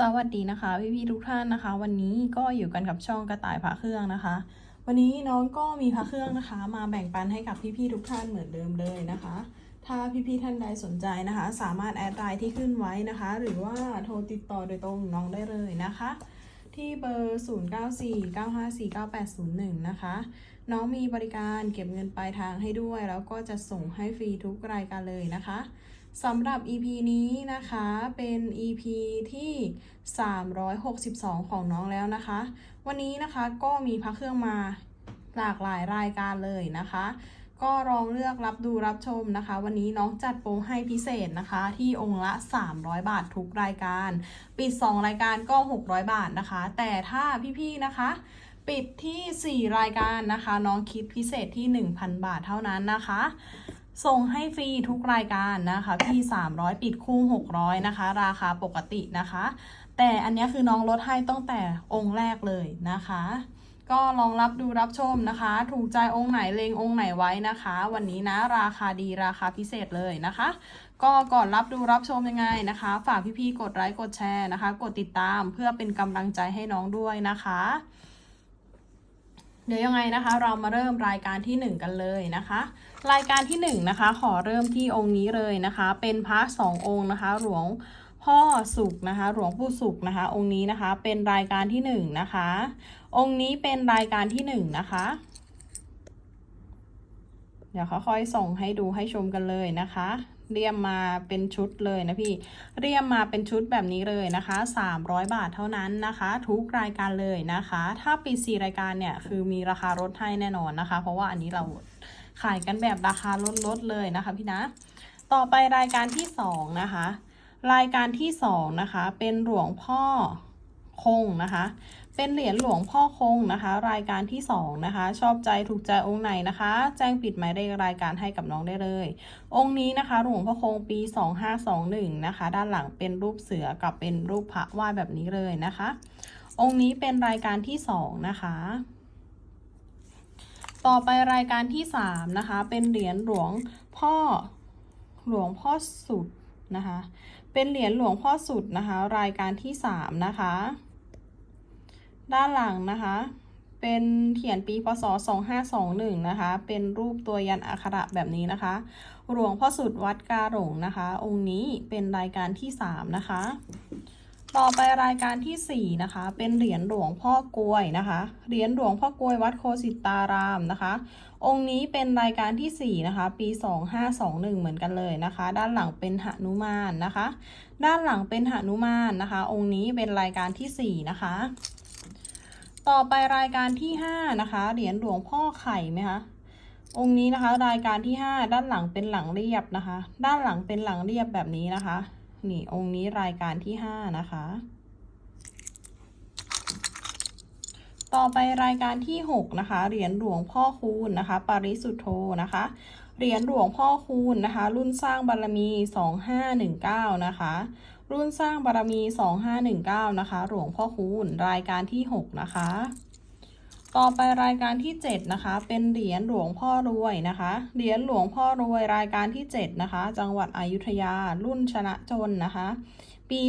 สวัสดีนะคะพี่พี่ทุกท่านนะคะ วันนี้ก็อยู่กันกับช่องกระต่ายพระเครื่องนะคะ วันนี้น้องก็มีพระเครื่องนะคะ มาแบ่งปันให้กับพี่พี่ทุกท่านเหมือนเดิมเลยนะคะ ถ้าพี่พี่ท่านใดสนใจนะคะ สามารถแอดไลน์ที่ขึ้นไว้นะคะ หรือว่าโทรติดต่อโดยตรงน้องได้เลยนะคะ ที่เบอร์ 0949549801 นะคะ น้องมีบริการเก็บเงินปลายทางให้ด้วย แล้วก็จะส่งให้ฟรีทุกรายการเลยนะคะ สำหรับ EP นี้นะคะเป็น EP ที่ 362 ของน้องแล้วนะคะ วันนี้นะคะก็มีพระเครื่องมาหลากหลายรายการเลยนะคะ ก็ลองเลือกรับดูรับชมนะคะ วันนี้น้องจัดโปรให้พิเศษนะคะ ที่องค์ละ 300 บาททุกรายการ ปิด 2 รายการก็ 600 บาทนะคะ แต่ถ้าพี่ๆนะคะปิดที่ 4 รายการนะคะ น้องคิดพิเศษที่ 1,000 บาทเท่านั้นนะคะ ส่งให้ฟรีทุกรายการนะคะ พี่ 300 ปิดคู่ 600 นะคะ ราคาปกตินะคะ แต่อันนี้คือน้องลดให้ตั้งแต่องค์แรกเลยนะคะ ก็ลองรับดูรับชมนะคะ ถูกใจองค์ไหนเลงองค์ไหนไว้นะคะ วันนี้นะราคาดีราคาพิเศษเลยนะคะ ก็ก่อนรับดูรับชมยังไงนะคะ ฝากพี่ๆกดไลค์กดแชร์นะคะ กดติดตามเพื่อเป็นกำลังใจให้น้องด้วยนะคะ เดี๋ยวยังไงนะคะ เรามาเริ่มรายการที่ 1 กันเลยนะคะ รายการที่1นะคะขอเริ่มที่องค์นี้เลยนะคะ เป็นพระสององค์นะคะหลวงพ่อสุขนะคะหลวงปู่สุขนะคะ องค์นี้นะคะเป็นรายการที่1นะคะ องค์นี้เป็นรายการที่1นะคะ เดี๋ยวค่อยๆส่งให้ดูให้ชมกันเลยนะคะ เรียมมาเป็นชุดเลยนะพี่ เรียมมาเป็นชุดแบบนี้เลยนะคะ 300 บาทเท่านั้นนะคะ ทุกรายการเลยนะคะ ถ้าปิด4รายการเนี่ยคือมีราคาลดให้แน่นอนนะคะ เพราะว่าอันนี้เราขายกันแบบราคาลดๆเลยนะคะพี่นะ ต่อไปรายการที่2นะคะ รายการที่2นะคะ เป็นหลวงพ่อคงนะคะ เป็นเหรียญหลวงพ่อคงนะคะ รายการที่ 2 นะคะ ชอบใจถูกใจองค์ไหนนะคะ แจ้งปิดหมายเลขรายการให้กับน้องได้เลย องค์นี้นะคะหลวงพ่อคงปี 2521 นะคะ ด้านหลังเป็นรูปเสือกับเป็นรูปพระวาดแบบนี้เลยนะคะ องค์นี้เป็นรายการที่ 2 นะคะ ต่อไปรายการที่ 3 นะคะ เป็นเหรียญหลวงพ่อหลวงพ่อสุดนะคะ เป็นเหรียญหลวงพ่อสุดนะคะ รายการที่ 3 นะคะ ด้านหลังนะคะ เป็นเขียนปีพศ 2521 นะคะ เป็นรูปตัวยันอักขระแบบนี้นะคะ หลวงพ่อสุดวัดกาหลงนะคะ องค์นี้เป็นรายการที่ 3 นะคะ ต่อไปรายการทีสี่4 นะคะ เป็นเหรียญหลวงพ่อกลวยนะคะ เหรียญหลวงพ่อกลวยวัดโคสิตารามนะคะ องค์นี้เป็นรายการทีสี่ 4 นะคะ ปี 2521 เหมือนกันเลยนะคะ ด้านหลังเป็นหนุมานนะคะ ด้านหลังเป็นหนุมานนะคะ องค์นี้เป็นรายการทีสี่4 นะคะ ต่อไปรายการที่5นะคะเหรียญหลวงพ่อไข่ไหมคะองค์นี้นะคะ รายการที่5ด้านหลังเป็นหลังเรียบนะคะ ด้านหลังเป็นหลังเรียบแบบนี้นะคะ นี่องค์นี้รายการที่5นะคะ ต่อไปรายการที่6นะคะเหรียญหลวงพ่อคูณนะคะ ปริสุทธโธนะคะเหรียญหลวงพ่อคูณนะคะ รุ่นสร้างบารมี2519นะคะ รุ่นสร้างบารมี 2519 นะคะ หลวงพ่อคูณรายการที่ 6 นะคะ ต่อไปรายการที่ 7 นะคะ เป็นเหรียญหลวงพ่อรวยนะคะ เหรียญหลวงพ่อรวยรายการที่ 7 นะคะ จังหวัดอยุธยา รุ่นชนะจนนะคะ ปี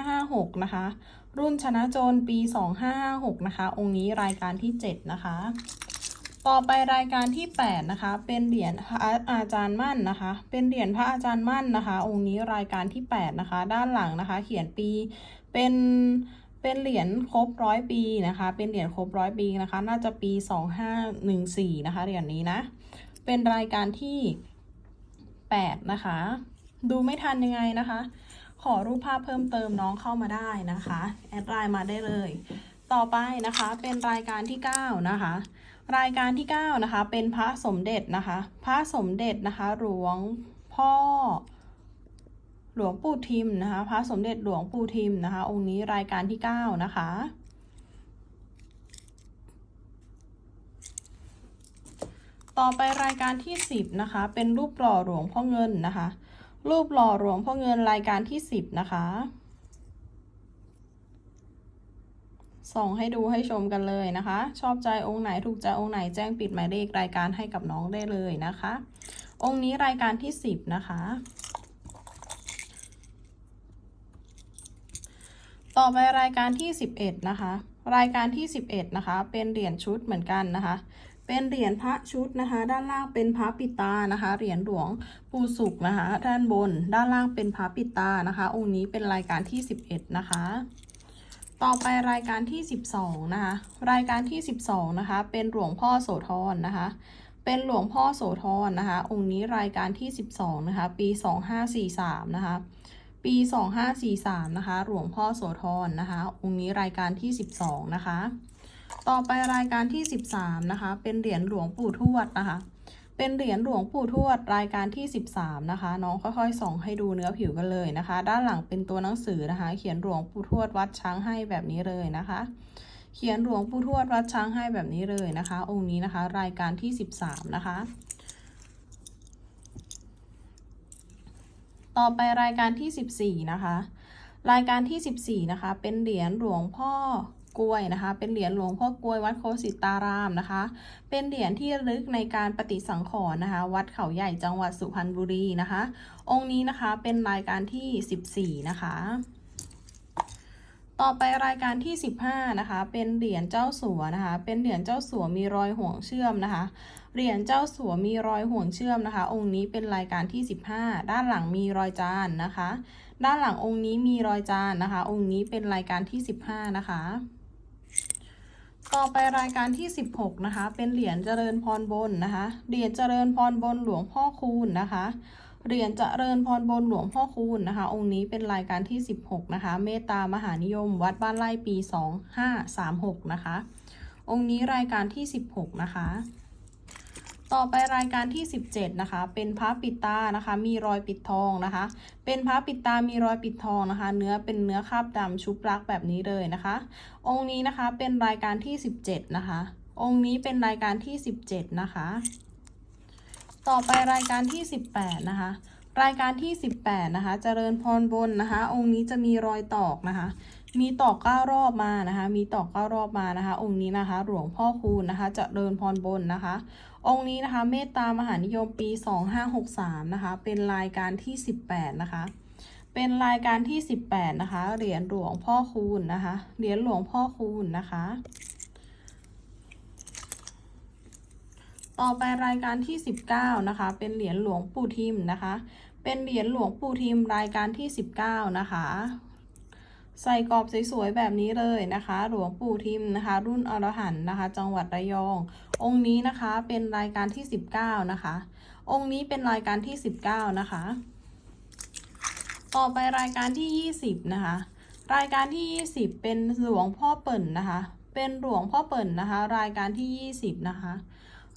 2556 นะคะ รุ่นชนะจนปี 2556 นะคะ องค์นี้รายการที่ 7 นะคะ ต่อไปรายการที่ 8 นะคะ เป็นเหรียญพระอาจารย์มั่นนะคะ เป็นเหรียญพระอาจารย์มั่นนะคะ องค์นี้รายการที่ 8 นะคะ ด้านหลังนะคะ เขียนปีเป็นเป็นเหรียญครบร้อยปีนะคะ เป็นเหรียญครบร้อยปีนะคะ น่าจะปี 2514 นะคะเหรียญนี้นะ เป็นรายการที่ 8 นะคะ ดูไม่ทันยังไงนะคะ ขอรูปภาพเพิ่มเติมน้องเข้ามาได้นะคะ แอดไลน์มาได้เลย ต่อไปนะคะ เป็นรายการที่ 9 นะคะ รายการที่ 9 นะคะ เป็นพระสมเด็จนะคะ พระสมเด็จนะคะ หลวงพ่อ หลวงปู่ทิมนะคะ พระสมเด็จหลวงปู่ทิมนะคะ องค์นี้รายการที่ 9 นะคะ ต่อไปรายการที่ 10 นะคะ เป็นรูปหล่อหลวงพ่อเงินนะคะ รูปหล่อหลวงพ่อเงินรายการที่ 10 นะคะ ส่งให้ดูให้ชมกันเลยนะคะ ชอบใจองค์ไหนถูกใจองค์ไหนแจ้งปิดหมายเลขรายการให้กับน้องได้เลยนะคะ องค์นี้รายการที่ 10 นะคะ ต่อไปรายการที่ 11 นะคะ รายการที่ 11 นะคะ เป็นเหรียญชุดเหมือนกันนะคะเป็นเหรียญพระชุดนะคะ ด้านล่างเป็นพระปิตานะคะ เหรียญหลวงปู่สุขนะคะ ด้านบน ด้านล่างเป็นพระปิตานะคะ องค์นี้เป็นรายการที่ 11 นะคะ ต่อไปรายการที่ 12 นะคะ รายการที่ 12 นะคะ เป็นหลวงพ่อโสธรนะคะ เป็นหลวงพ่อโสธรนะคะ องค์นี้รายการที่ 12 นะคะ ปี 2543 นะคะ ปี 2543 นะคะ หลวงพ่อโสธรนะคะ องค์นี้รายการที่ 12 นะคะ ต่อไปรายการที่ 13 นะคะ เป็นเหรียญหลวงปู่ทวดนะคะ เป็นเหรียญหลวงปู่ทวดรายการที่ 13 นะคะ น้องค่อยๆส่องให้ดูเนื้อผิวกันเลยนะคะ ด้านหลังเป็นตัวหนังสือนะคะ เขียนหลวงปู่ทวดวัดช้างให้แบบนี้เลยนะคะ เขียนหลวงปู่ทวดวัดช้างให้แบบนี้เลยนะคะ องค์นี้นะคะ รายการที่ 13 นะคะ ต่อไปรายการที่ 14 นะคะ รายการที่ 14 นะคะ เป็นเหรียญหลวงพ่อ กล้วยนะคะ เป็นเหรียญหลวงพ่อกล้วยวัดโคสิตารามนะคะ เป็นเหรียญที่ลึกในการปฏิสังขรณ์นะคะ วัดเขาใหญ่จังหวัดสุพรรณบุรีนะคะ องค์นี้นะคะเป็นรายการที่ 14 นะคะ ต่อไปรายการที่ 15 นะคะ เป็นเหรียญเจ้าสัวนะคะ เป็นเหรียญเจ้าสัวมีรอยห่วงเชื่อมนะคะเหรียญเจ้าสัวมีรอยห่วงเชื่อมนะคะ องค์นี้เป็นรายการที่ 15 ด้านหลังมีรอยจานนะคะ ด้านหลังองค์นี้มีรอยจานนะคะ องค์นี้เป็นรายการที่ 15 นะคะ ต่อไปรายการที่ 16 นะคะ เป็นเหรียญเจริญพรบนนะคะ เหรียญเจริญพรบนหลวงพ่อคูณนะคะ เหรียญเจริญพรบนหลวงพ่อคูณนะคะ องค์นี้เป็นรายการที่ 16 นะคะ เมตตามหานิยม วัดบ้านไร่ปี 2536 นะคะ องค์นี้รายการที่ 16 นะคะ ต่อไปรายการที่ 17 นะคะ เป็นพระปิดตานะคะ มีรอยปิดทองนะคะ เป็นพระปิดตามีรอยปิดทองนะคะ เนื้อเป็นเนื้อคราบดำชุบลักแบบนี้เลยนะคะ องค์นี้นะคะเป็นรายการที่ 17 นะคะ องค์นี้เป็นรายการที่ 17 นะคะ ต่อไปรายการที่ 18 นะคะ รายการที่ 18 นะคะ เจริญพรบนนะคะ องค์นี้จะมีรอยตอกนะคะ มีตอกเก้ารอบมานะคะ มีตอกเก้ารอบมานะคะ องค์นี้นะคะ หลวงพ่อคูณนะคะจะเจริญพรบนนะคะ องค์นี้นะคะ เมตตามหานิยมปี 2563 นะคะ เป็นรายการที่ 18 นะคะ เป็นรายการที่ 18 นะคะ เหรียญหลวงพ่อคูณนะคะ เหรียญหลวงพ่อคูณนะคะ ต่อไปรายการที่ 19 นะคะ เป็นเหรียญหลวงปู่ทิมนะคะ เป็นเหรียญหลวงปู่ทิมรายการที่ 19 นะคะ ใส่กรอบสวยๆแบบนี้เลยนะคะ หลวงปู่ทิมนะคะ รุ่นอรหันนะคะ จังหวัดระยอง องค์นี้นะคะเป็นรายการที่ 19 นะคะ องค์นี้เป็นรายการที่ 19 นะคะ ต่อไปรายการที่ 20 นะคะ รายการที่ 20 เป็นหลวงพ่อเปิ่นนะคะ เป็นหลวงพ่อเปิ่นนะคะ รายการที่ 20 นะคะ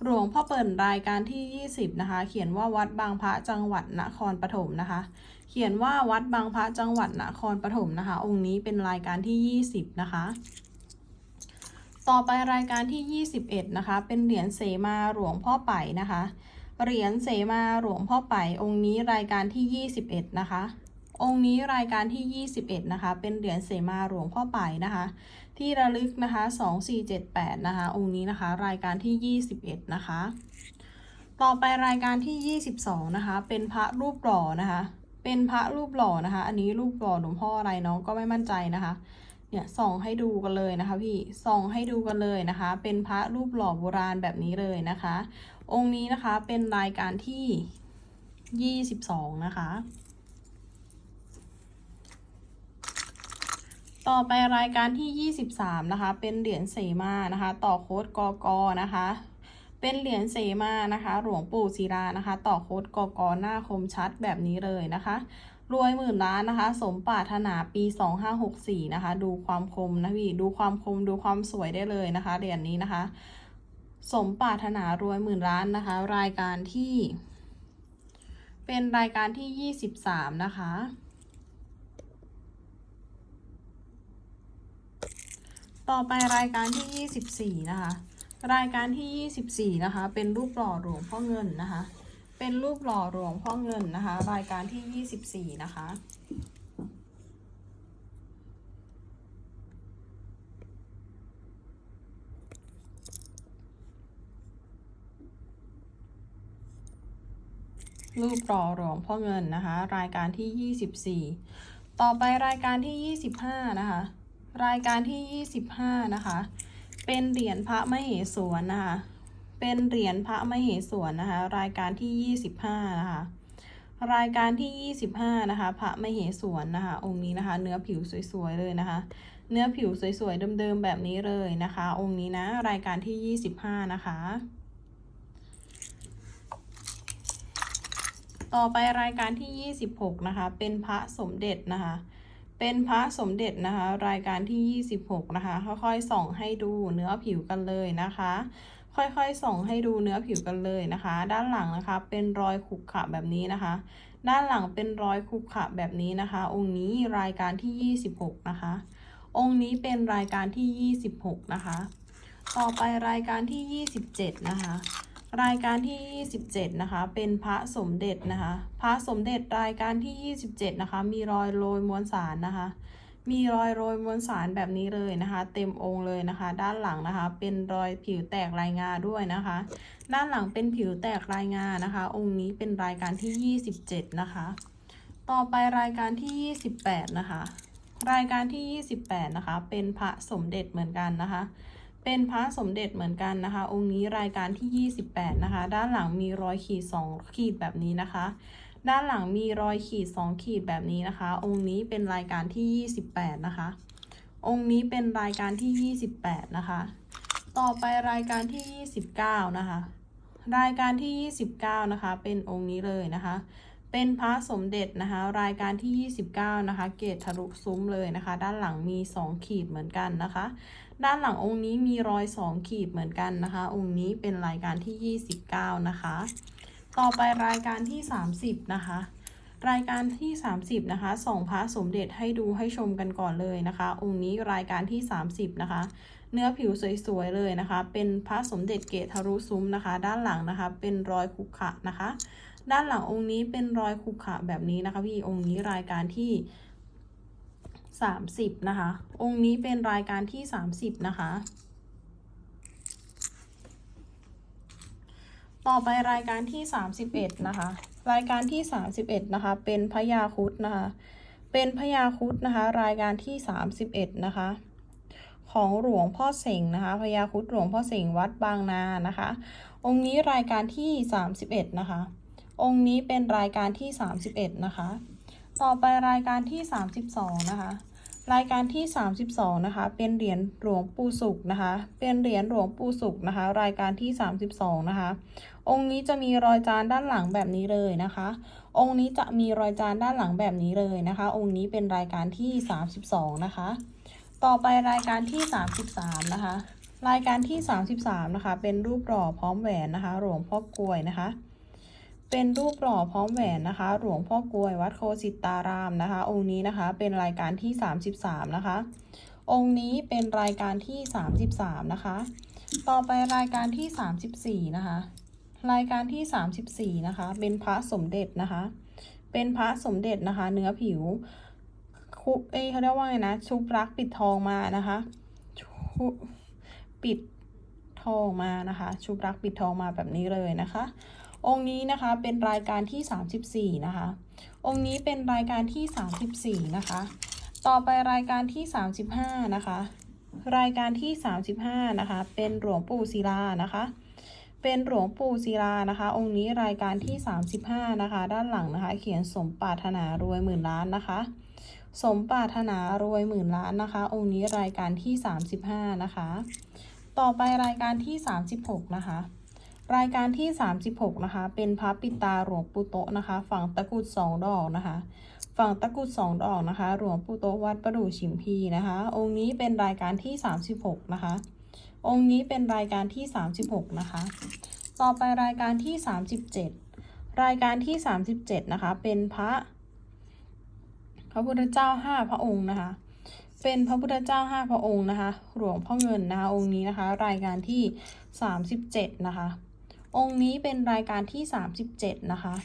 หลวงพ่อเปิ่นรายการที่ 20 นะคะ เขียนว่าวัดบางพระจังหวัดนครปฐมนะคะ เขียนว่าวัดบางพระจังหวัดนครปฐมนะคะ องค์นี้เป็นรายการที่ 20 นะคะ ต่อไปรายการที่ 21 นะคะ เป็นเหรียญเสมาหลวงพ่อไปนะคะ เหรียญเสมาหลวงพ่อไปองค์นี้รายการที่ 21 นะคะองค์นี้รายการที่ 21 นะคะ เป็นเหรียญเสมาหลวงพ่อไปนะคะ ที่ระลึกนะคะ 2478 นะคะ องค์นี้นะคะ รายการที่ 21 นะคะ ต่อไปรายการที่ 22 นะคะ เป็นพระรูปหล่อนะคะ เป็นพระรูปหล่อนะคะ อันนี้รูปหล่อหลวงพ่ออะไรน้องก็ไม่มั่นใจนะคะเนี่ยส่องให้ดูกันเลยนะคะพี่ส่องให้ดูกันเลยนะคะ เป็นพระรูปหล่อโบราณแบบนี้เลยนะคะ องค์นี้นะคะเป็นรายการที่22นะคะ ต่อไปรายการที่23นะคะ เป็นเหรียญเสมานะคะ ต่อโค้ดกกนะคะ เป็นเหรียญเสมานะคะ หลวงปู่ศิลานะคะ ต่อโคดกกหน้าคมชัดแบบนี้เลยนะคะ รวยหมื่นล้านนะคะ สมปรารถนาปี 2564 นะคะ ดูความคมนะพี่ดูความคมดูความสวยได้เลยนะคะเหรียญนี้นะคะ สมปรารถนารวยหมื่นล้านนะคะ รายการที่ เป็นรายการที่ 23 นะคะต่อไปรายการที่ 24 นะคะ รายการที่ 24 นะคะ เป็นรูปหล่อหลวงพ่อเงินนะคะ เป็นรูปหล่อหลวงพ่อเงินนะคะ รายการที่ 24 นะคะ รูปหล่อหลวงพ่อเงินนะคะ รายการที่ 24 ต่อไปรายการที่ 25 นะคะ รายการที่ 25 นะคะ เป็นเหรียญพระมเหสวนนะคะ เป็นเหรียญพระมเหสวนนะคะ รายการที่ 25 นะคะ รายการที่ 25 นะคะ พระมเหสวนนะคะ องค์นี้นะคะ เนื้อผิวสวยๆเลยนะคะ เนื้อผิวสวยๆเดิมๆแบบนี้เลยนะคะ องค์นี้นะ รายการที่ 25 นะคะ ต่อไปรายการที่ 26 นะคะ เป็นพระสมเด็จนะคะ เป็นพระสมเด็จนะคะ รายการที่ 26 นะคะ ค่อยๆส่องให้ดูเนื้อผิวกันเลยนะคะ ค่อยๆส่องให้ดูเนื้อผิวกันเลยนะคะ ด้านหลังนะคะ เป็นรอยขรุขะแบบนี้นะคะ ด้านหลังเป็นรอยขรุขะแบบนี้นะคะ องค์นี้รายการที่ 26 นะคะ องค์นี้เป็นรายการที่ 26 นะคะ ต่อไปรายการที่ 27 นะคะ รายการที่ 27 นะคะ เป็นพระสมเด็จนะคะ พระสมเด็จรายการที่ 27 นะคะ มีรอยโรยมวลสารนะคะ มีรอยโรยมวลสารแบบนี้เลยนะคะ เต็มองค์เลยนะคะ ด้านหลังนะคะ เป็นรอยผิวแตกรายงาด้วยนะคะ ด้านหลังเป็นผิวแตกรายงานะคะ องค์นี้เป็นรายการที่ 27 นะคะ ต่อไปรายการที่ 28 นะคะ รายการที่ 28 นะคะ เป็นพระสมเด็จเหมือนกันนะคะ เป็นพระสมเด็จเหมือนกันนะคะ องค์นี้รายการที่ 28 นะคะ ด้านหลังมีรอยขีด 2 ขีดแบบนี้นะคะ ด้านหลังมีรอยขีด 2 ขีดแบบนี้นะคะ องค์นี้เป็นรายการที่ 28 นะคะ องค์นี้เป็นรายการที่ 28 นะคะ ต่อไปรายการที่ 29 นะคะ รายการที่ 29 นะคะ เป็นองค์นี้เลยนะคะ เป็นพระสมเด็จนะคะ รายการที่ 29 นะคะ เกตทะลุซุ้มเลยนะคะ ด้านหลังมี 2 ขีดเหมือนกันนะคะ ด้านหลังองค์นี้มีรอย2ขีดเหมือนกันนะคะ องค์นี้เป็นรายการที่ 29 นะคะ ต่อไปรายการที่ 30 นะคะ รายการที่ 30 นะคะส่องพระสมเด็จให้ดูให้ชมกันก่อนเลยนะคะ องค์นี้รายการที่ 30 นะคะ เนื้อผิวสวยๆเลยนะคะ เป็นพระสมเด็จเกตทะลุซุ้มนะคะ ด้านหลังนะคะ เป็นรอยขุขะนะคะ ด้านหลังองค์นี้เป็นรอยขุขะแบบนี้นะคะพี่องค์นี้รายการที่ 30 นะคะ องค์นี้เป็นรายการที่ 30 นะคะ ต่อไปรายการที่ 31 นะคะ รายการที่ 31 นะคะ เป็นพญาคุดนะคะ เป็นพญาคุดนะคะ รายการที่ 31 นะคะ ของหลวงพ่อเสงนะคะพญาคุดหลวงพ่อเสงวัดบางนานะคะ องค์นี้รายการที่ 31 นะคะ องค์นี้เป็นรายการที่ 31 นะคะต่อไปรายการที่ 32 นะคะ รายการที่ 32 นะคะ เป็นเหรียญหลวงปู่สุขนะคะ เป็นเหรียญหลวงปู่สุขนะคะ รายการที่ 32 นะคะ องค์นี้จะมีรอยจานด้านหลังแบบนี้เลยนะคะ องค์นี้จะมีรอยจานด้านหลังแบบนี้เลยนะคะ องค์นี้เป็นรายการที่ 32 นะคะ ต่อไปรายการที่ 33 นะคะ รายการที่ 33 นะคะ เป็นรูปหล่อพร้อมแหวนนะคะ หลวงพ่อกลวยนะคะ เป็นรูปหล่อพร้อมแหวนนะคะ หลวงพ่อกลวยวัดโคสิตารามนะคะ องค์นี้นะคะเป็นรายการที่ 33 นะคะ องค์นี้เป็นรายการที่ 33 นะคะ ต่อไปรายการที่ 34 นะคะ รายการที่ 34 นะคะ เป็นพระสมเด็จนะคะ เป็นพระสมเด็จนะคะ เนื้อผิวคุเอ้เขาเรียกว่าไงนะชุบรักปิดทองมานะคะชุปิดทองมานะคะ ชุบรักปิดทองมาแบบนี้เลยนะคะ องค์นี้นะคะเป็นรายการที่ 34 นะคะ องค์นี้เป็นรายการที่ 34 นะคะ ต่อไปรายการที่ 35 นะคะ รายการที่ 35 นะคะ เป็นหลวงปู่ศิลานะคะ เป็นหลวงปู่ศิลานะคะ องค์นี้รายการที่ 35 นะคะ ด้านหลังนะคะ เขียนสมปรารถนารวยหมื่นล้านนะคะ สมปรารถนารวยหมื่นล้านนะคะ องค์นี้รายการที่ 35 นะคะ ต่อไปรายการที่ 36 นะคะ รายการที่ 36 นะคะ เป็นพระปิตาหลวงปู่โตนะคะ ฝั่งตะกุดสองดอกนะคะ ฝั่งตะกุดสองดอกนะคะ หลวงปู่โตวัดประดู่ฉิมพีนะคะ องค์นี้เป็นรายการที่ 36 นะคะ องค์นี้เป็นรายการที่ 36 นะคะ ต่อไปรายการที่ 37 รายการที่ 37 นะคะ เป็นพระพระพุทธเจ้าห้าพระองค์นะคะเป็นพระพุทธเจ้าห้าพระองค์นะคะ หลวงพ่อเงินนะคะ องค์นี้นะคะ รายการที่37นะคะ องค์นี้เป็นรายการที่ 37 นะคะ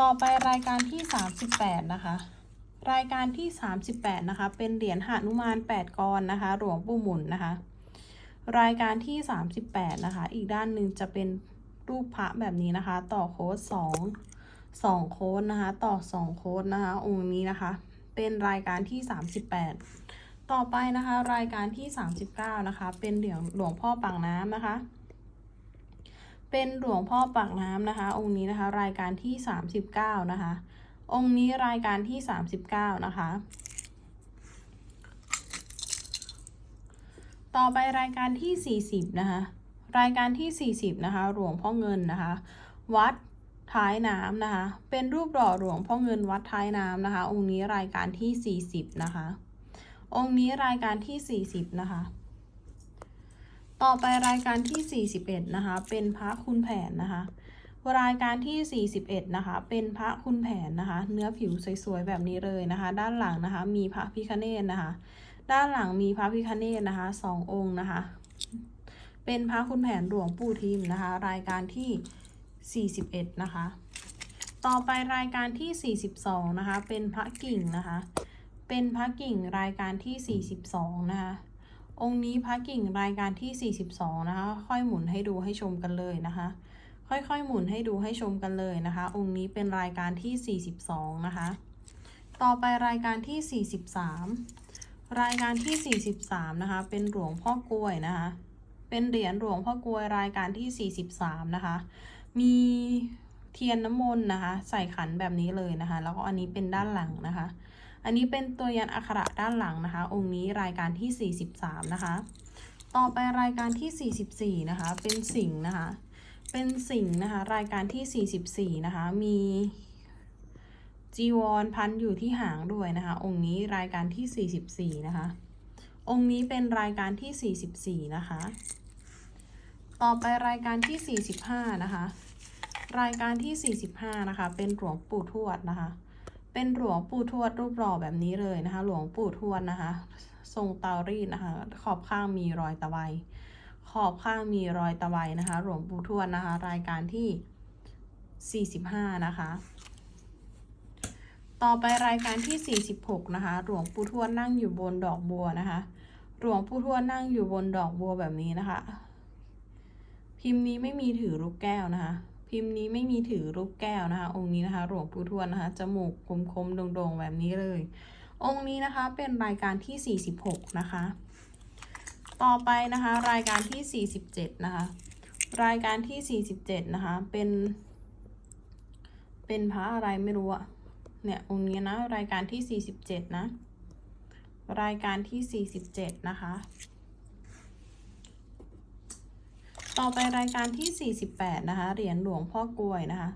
ต่อไปรายการที่ 38 นะคะ รายการที่ 38 นะคะ เป็นเหรียญหนุมาน 8กรนะคะ หลวงปู่หมุนนะคะ รายการที่ 38 นะคะ อีกด้านหนึ่งจะเป็นรูปพระแบบนี้นะคะ ต่อโค้ด2 2โค้ดนะคะ ต่อ 2 โค้ดนะคะ องค์นี้นะคะ เป็นรายการที่ 38 ต่อไปนะคะ รายการที่ 39 นะคะ เป็นเหรียญหลวงพ่อปากน้ำนะคะ เป็นหลวงพ่อปากน้ำนะคะ องค์นี้นะคะ รายการที่ 39 นะคะ องค์นี้รายการที่ 39 นะคะ ต่อไปรายการที่ 40 นะคะ รายการที่ 40 นะคะ หลวงพ่อเงินนะคะ วัดท้ายน้ำนะคะ เป็นรูปหล่อหลวงพ่อเงินวัดท้ายน้ำนะคะ องค์นี้รายการที่ 40 นะคะ องค์นี้รายการที่ 40 นะคะ ต่อไปรายการที่ 41 นะคะ เป็นพระคุณแผนนะคะ รายการที่ 41 นะคะ เป็นพระคุณแผนนะคะ เนื้อผิวสวยๆแบบนี้เลยนะคะ ด้านหลังนะคะ มีพระพิคเนตนะคะ ด้านหลังมีพระพิคเนตนะคะสององค์นะคะ เป็นพระคุณแผนหลวงปู่ทิมนะคะ รายการที่ 41 นะคะ ต่อไปรายการที่ 42 นะคะ เป็นพระกิ่งนะคะ เป็นพระกิ่งรายการที่ 42 นะคะ องค์นี้พระกิ่งรายการที่ 42 นะคะ ค่อยหมุนให้ดูให้ชมกันเลยนะคะ ค่อยๆหมุนให้ดูให้ชมกันเลยนะคะ องค์นี้เป็นรายการที่ 42 นะคะ ต่อไปรายการที่ 43 รายการที่ 43 นะคะ เป็นหลวงพ่อกล้วยนะคะ เป็นเหรียญหลวงพ่อกล้วยรายการที่ 43 นะคะ มีเทียนน้ำมนต์นะคะ ใส่ขันแบบนี้เลยนะคะ แล้วก็อันนี้เป็นด้านหลังนะคะ อันนี้เป็นตัวยันอักขระด้านหลังนะคะ องค์นี้รายการที่ 43 นะคะ ต่อไปรายการที่ 44 นะคะ เป็นสิงนะคะ เป็นสิงนะคะ รายการที่ 44 นะคะ มีจีวรพันอยู่ที่หางด้วยนะคะ องค์นี้รายการที่ 44 นะคะ องค์นี้เป็นรายการที่ 44 นะคะ ต่อไปรายการที่ 45 นะคะ รายการที่ 45 นะคะ เป็นหลวงปู่ทวดนะคะ เป็นหลวงปู่ทวดรูปหล่อแบบนี้เลยนะคะ หลวงปู่ทวดนะคะ ทรงเตารีดนะคะ ขอบข้างมีรอยตะไบขอบข้างมีรอยตะไบนะคะ หลวงปู่ทวดนะคะ รายการที่ 45 นะคะ ต่อไปรายการที่ 46 นะคะ หลวงปู่ทวดนั่งอยู่บนดอกบัวนะคะ หลวงปู่ทวดนั่งอยู่บนดอกบัวแบบนี้นะคะ พิมพ์นี้ไม่มีถือลูกแก้วนะคะ พิมพ์นี้ไม่มีถือลูกแก้วนะคะ องค์นี้นะคะหลวงปู่ทวดนะคะจมูกคมๆโด่งๆแบบนี้เลย องค์นี้นะคะเป็นรายการที่ 46 นะคะ ต่อไปนะคะรายการที่ 47 นะคะ รายการที่ 47 นะคะ เป็น เป็นพระอะไรไม่รู้อะเนี่ยองค์นี้นะรายการที่ 47 นะ รายการที่ 47 นะคะ ต่อไปรายการที่ 48 นะคะ เหรียญหลวงพ่อกลวยนะคะ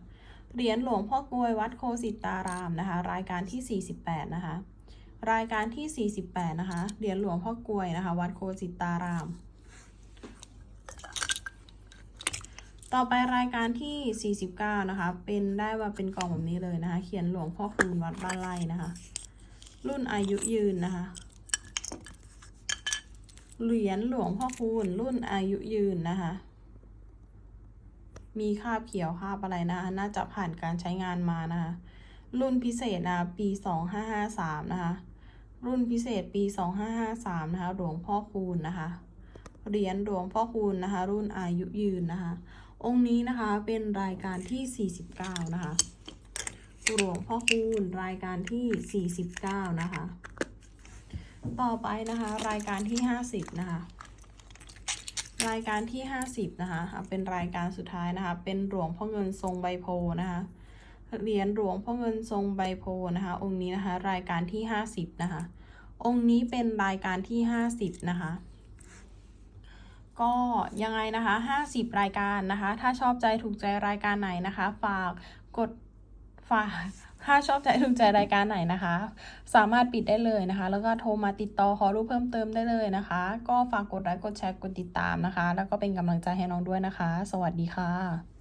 เหรียญหลวงพ่อกลวยวัดโคสิตารามนะคะ รายการที่ 48 นะคะ รายการที่ 48 นะคะ เหรียญหลวงพ่อกลวยนะคะ วัดโคสิตาราม ต่อไปรายการที่ 49 นะคะ เป็นได้ว่าเป็นกล่องแบบนี้เลยนะคะ เขียนหลวงพ่อคูณวัดบ้านไร่นะคะ รุ่นอายุยืนนะคะ เหรียญหลวงพ่อคูณรุ่นอายุยืนนะคะ มีคาบเขียวคาบอะไรนะคะน่าจะผ่านการใช้งานมานะคะ รุ่นพิเศษนะปี2553นะคะ รุ่นพิเศษปี2553นะคะหลวงพ่อคูณนะคะ เหรียญหลวงพ่อคูณนะคะ รุ่นอายุยืนนะคะ องค์นี้นะคะเป็นรายการที่49นะคะหลวงพ่อคูณรายการที่49นะคะ ต่อไปนะคะ รายการที่50นะคะ รายการที่50นะคะเป็นรายการสุดท้ายนะคะ เป็นหลวงพ่อเงินทรงใบโพนะคะเหรียญหลวงพ่อเงินทรงใบโพนะคะ องค์นี้นะคะ รายการที่50นะคะ องค์นี้เป็นรายการที่50นะคะก็ยังไงนะคะ 50 รายการนะคะ ถ้าชอบใจถูกใจรายการไหนนะคะ ฝากกดฝาก ถ้าชอบใจถูกใจรายการไหนนะคะ สามารถปิดได้เลยนะคะ แล้วก็โทรมาติดต่อขอรูปเพิ่มเติมได้เลยนะคะ ก็ฝากกดไลค์กดแชร์กดติดตามนะคะ แล้วก็เป็นกำลังใจให้น้องด้วยนะคะ สวัสดีค่ะ